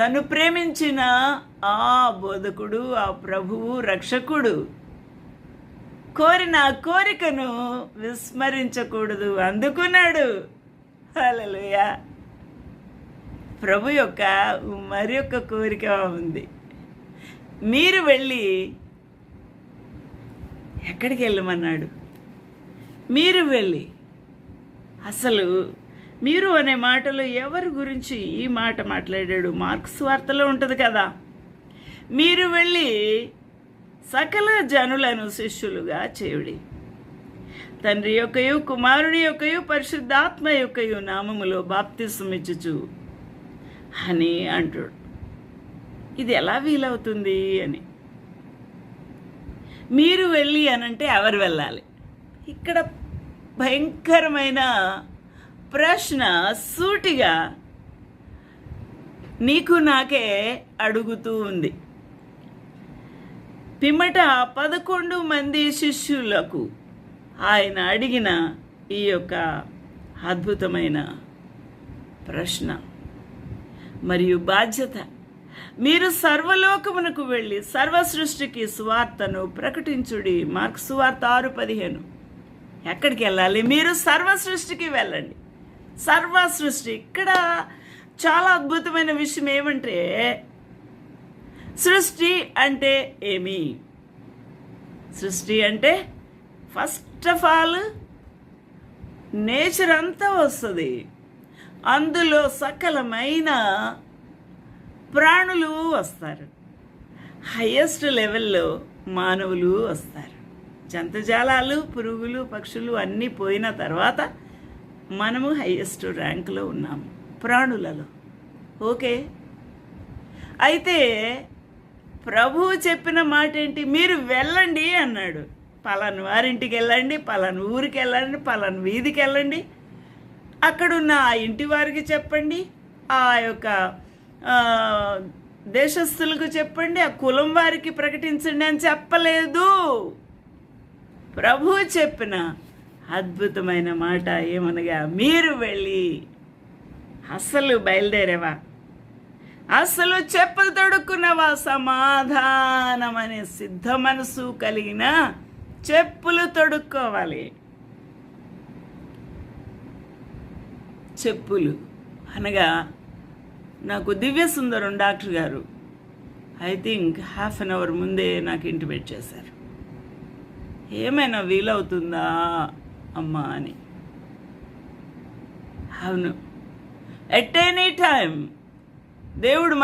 తను ప్రేమించిన ఆ బోధకుడు ఆ ప్రభువు రక్షకుడు కోరిన కోరికను విస్మరించకూడదు అందుకున్నాడు. హల్లెలూయా. ప్రభు యొక్క మరి యొక్క కోరిక ఉంది. మీరు వెళ్ళి ఎక్కడికి వెళ్ళమన్నాడు? మీరు వెళ్ళి అసలు మీరు అనే మాటలో ఎవరి గురించి ఈ మాట మాట్లాడాడు? మార్క్స్ వార్తలో ఉంటుంది కదా. మీరు వెళ్ళి సకల జనులను శిష్యులుగా చేయుడి. తండ్రి యొక్కయు కుమారుని యొక్కయు పరిశుద్ధాత్మ యొక్కయు నామములో బాప్తిసమిచ్చుచు అని అంటాడు. ఇది ఎలా వీలవుతుంది అని. మీరు వెళ్ళి అనంటే ఎవరు వెళ్ళాలి? ఇక్కడ భయంకరమైన ప్రశ్న సూటిగా నీకు నాకే అడుగుతూ ఉంది. పిమ్మట పదకొండు మంది శిష్యులకు ఆయన అడిగిన ఈ యొక్క అద్భుతమైన ప్రశ్న. మరియు బాధ్యత. మీరు సర్వలోకమునకు వెళ్ళి సర్వ సృష్టికి సువార్తను ప్రకటించుడి. మార్క్ సువార్త ఆరు పదిహేను. ఎక్కడికి వెళ్ళాలి? మీరు సర్వ సృష్టికి వెళ్ళండి. సర్వ సృష్టి. ఇక్కడ చాలా అద్భుతమైన విషయం ఏమంటే సృష్టి అంటే ఏమి? సృష్టి అంటే ఫస్ట్ ఆఫ్ ఆల్ నేచర్ అంతా వస్తుంది. అందులో సకలమైన ప్రాణులు వస్తారు. హయ్యెస్ట్ లెవెల్లో మానవులు వస్తారు. జంతుజాలాలు పురుగులు పక్షులు అన్నీ పోయిన తర్వాత మనము హయ్యెస్ట్ ర్యాంకులో ఉన్నాము ప్రాణులలో. ఓకే? అయితే ప్రభువు చెప్పిన మాట ఏంటి మీరు వెళ్ళండి అన్నాడు. పలాను వారింటికి వెళ్ళండి పలాను ఊరికి వెళ్ళండి పలాను వీధికి వెళ్ళండి అక్కడున్న ఆ ఇంటి వారికి చెప్పండి ఆ యొక్క దేశస్థులకు చెప్పండి ఆ కులం వారికి ప్రకటించండి అని చెప్పలేదు. ప్రభు చెప్పిన అద్భుతమైన మాట ఏమనగా మీరు వెళ్ళి అసలు బయలుదేరేవా? అసలు చెప్పులు తొడుక్కున్నవా? సమాధానం అనే సిద్ధ మనసు కలిగిన చెప్పులు తొడుక్కోవాలి. చెప్పులు అనగా నాకు దివ్య సుందరం డాక్టర్ గారు I think half an hour ముందే నాకు ఇంటిమేట్ చేశారు. ఏమైనా వీలవుతుందా? అమ్మా అని అవును ఎట్ ఎనీ టైం దేవుడు